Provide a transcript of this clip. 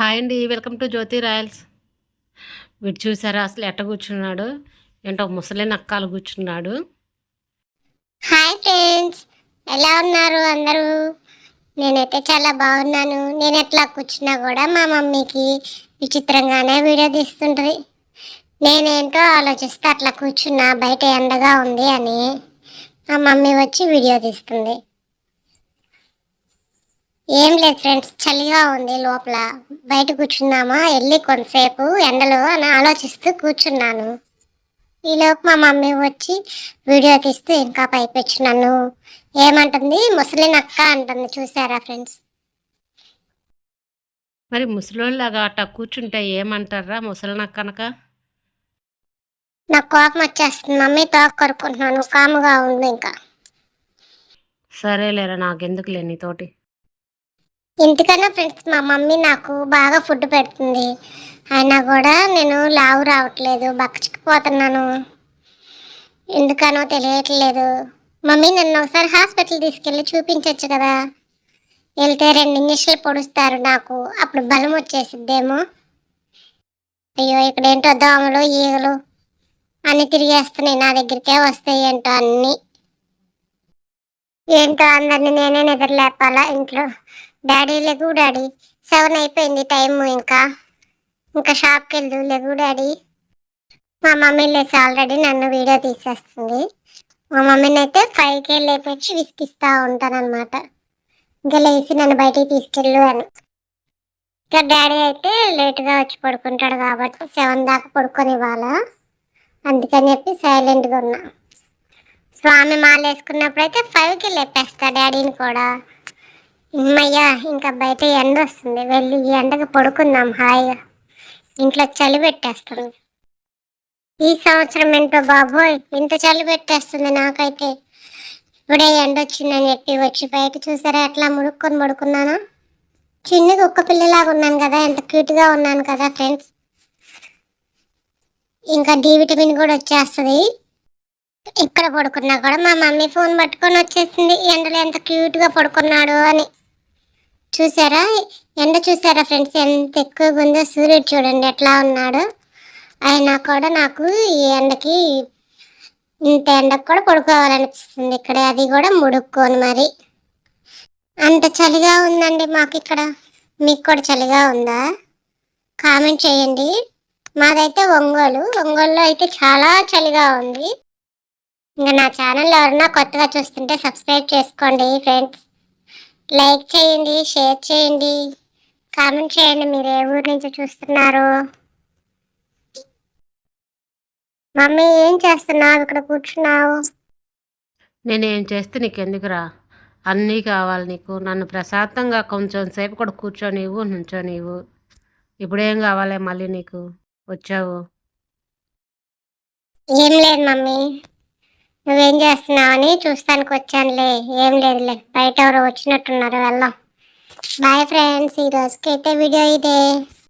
Hi అండి welcome to Jyothi Royals. వీడు చూసారా అసలు ఎట్ట కూర్చున్నాడు? ఏంటో ముసలి నక్కాలు కూర్చున్నాడు. హాయ్ ఫ్రెండ్స్ ఎలా ఉన్నారు అందరూ? నేనైతే చాలా బాగున్నాను. నేను ఎట్లా కూర్చున్నా కూడా మా మమ్మీకి విచిత్రంగానే వీడియో తీస్తుంటుంది. నేనేంటో ఆలోచిస్తే అట్లా కూర్చున్నా బయట ఎండగా ఉంది అని మా మమ్మీ వచ్చి వీడియో తీస్తుంది. ఏం లేదు ఫ్రెండ్స్ చలిగా ఉంది లోపల. బయట కూర్చున్నామా వెళ్ళి కొంతసేపు ఎండలో అని ఆలోచిస్తూ కూర్చున్నాను. ఈలోపు మా మమ్మీ వచ్చి వీడియో తీస్తూ ఇంకా పైపెచ్చు నన్ను ఏమంటుంది? ముసలి నక్క అంటుంది. చూసారా ఫ్రెండ్స్? మరి ముసలోళ్ళలాగా అట్ట కూర్చుంటే ఏమంటారా ముసలి నక్కనక నాకు కోపం వచ్చేస్తుంది. మమ్మీ తోక కొరుకుంటున్నాను కాముగా ఉండు ఇంకా. సరేలేరా నాకెందుకులే నీతోటి? ఇంటికన్నా ఫ్రెండ్స్ మా మమ్మీ నాకు బాగా ఫుడ్ పెడుతుంది. అయినా కూడా నేను లావు రావట్లేదు బక్కచిక్కిపోతున్నాను ఎందుకనో తెలియట్లేదు. మమ్మీ నన్ను ఒకసారి హాస్పిటల్ తీసుకెళ్ళి చూపించవచ్చు కదా. వెళ్తే రెండు ఇంజక్షన్లు పొడుస్తారు నాకు. అప్పుడు బలం వచ్చేసిద్దేమో. అయ్యో ఇక్కడ ఏంటో దోమలు ఈగలు అన్నీ తిరిగేస్తున్నాయి. నా దగ్గరికే వస్తాయి ఏంటో అన్నీ. ఏంటో అందరిని నేనే నిద్రలేపాలా ఇంట్లో. డాడీ లెగు డాడీ. సెవెన్ అయిపోయింది టైం ఇంకా. ఇంకా షాప్కి వెళ్దు లెగు డాడీ. మా మమ్మీ లేసి ఆల్రెడీ నన్ను వీడియో తీసేస్తుంది. మా మమ్మీని అయితే ఫైవ్కే లేపించి విసిగిస్తూ ఉంటానన్నమాట. ఇంకా లేచి నన్ను బయటికి తీసుకెళ్ళు అని. ఇంకా డాడీ అయితే లేట్గా వచ్చి పడుకుంటాడు కాబట్టి సెవెన్ దాకా పడుకొని ఇవ్వాలా? అందుకని చెప్పి సైలెంట్గా ఉన్నా. స్వామి మాల వేసుకున్నప్పుడు అయితే ఫైవ్కి లేపేస్తా డాడీని కూడా. అమ్మయ్యా ఇంకా బయట ఎండ వస్తుంది. వెళ్ళి ఈ ఎండకు పడుకుందాం హాయిగా. ఇంట్లో చలి పెట్టేస్తుంది. ఈ సంవత్సరం ఏంటో బాబోయ్ ఇంత చలి పెట్టేస్తుంది నాకైతే. ఇప్పుడే ఎండ వచ్చిందని చెప్పి వచ్చి బయట చూసారా ఎట్లా ముడుక్కొని పడుకున్నాను? చిన్న కుక్క పిల్లలాగా ఉన్నాను కదా ఎంత క్యూట్గా ఉన్నాను కదా ఫ్రెండ్స్. ఇంకా డి విటమిన్ కూడా వచ్చేస్తుంది. ఇక్కడ పడుకున్నా కూడా మా మమ్మీ ఫోన్ పట్టుకొని వచ్చేసింది ఎండలో ఎంత క్యూట్గా పడుకున్నాడు అని. చూసారా? ఎండ చూసారా ఫ్రెండ్స్? ఎంత ఎక్కువగా ఉందో సూర్యుడు చూడండి ఎట్లా ఉన్నాడు. అయినా కూడా నాకు ఈ ఎండకి ఇంత ఎండకు కూడా పడుకోవాలనిపిస్తుంది ఇక్కడ. అది కూడా ముడుక్కోను మరి. అంత చలిగా ఉందండి మాకు ఇక్కడ. మీకు కూడా చలిగా ఉందా? కామెంట్ చేయండి. మాదైతే ఒంగోలు. ఒంగోలులో అయితే చాలా చలిగా ఉంది. ఇంకా నా ఛానల్ ఎవరన్నా కొత్తగా చూస్తుంటే సబ్స్క్రైబ్ చేసుకోండి ఫ్రెండ్స్. లైక్ చేయండి షేర్ చేయండి. కామెంట్ చేయండి మీరు ఏ ఊరు నుంచి చూస్తున్నారు. మమ్మీ ఏం చేస్తున్నావు? ఇక్కడ కూర్చున్నావు. నేనేం చేస్తే నీకెందుకురా? అన్నీ కావాలి నీకు. నన్ను ప్రశాంతంగా కొంచెం సేపు కూడా కూర్చోనివ్వు నుంచోనివ్వు. ఇప్పుడేం కావాలి మళ్ళీ నీకు? వచ్చావు. ఏం లేదు మమ్మీ. నువ్వేం చేస్తున్నావని చూస్తానికి వచ్చానులే. ఏం లేదులే. బయట ఎవరో వచ్చినట్టున్నారు వెళ్దాం. బాయ్ ఫ్రెండ్స్ ఈ అయితే వీడియో ఇదే.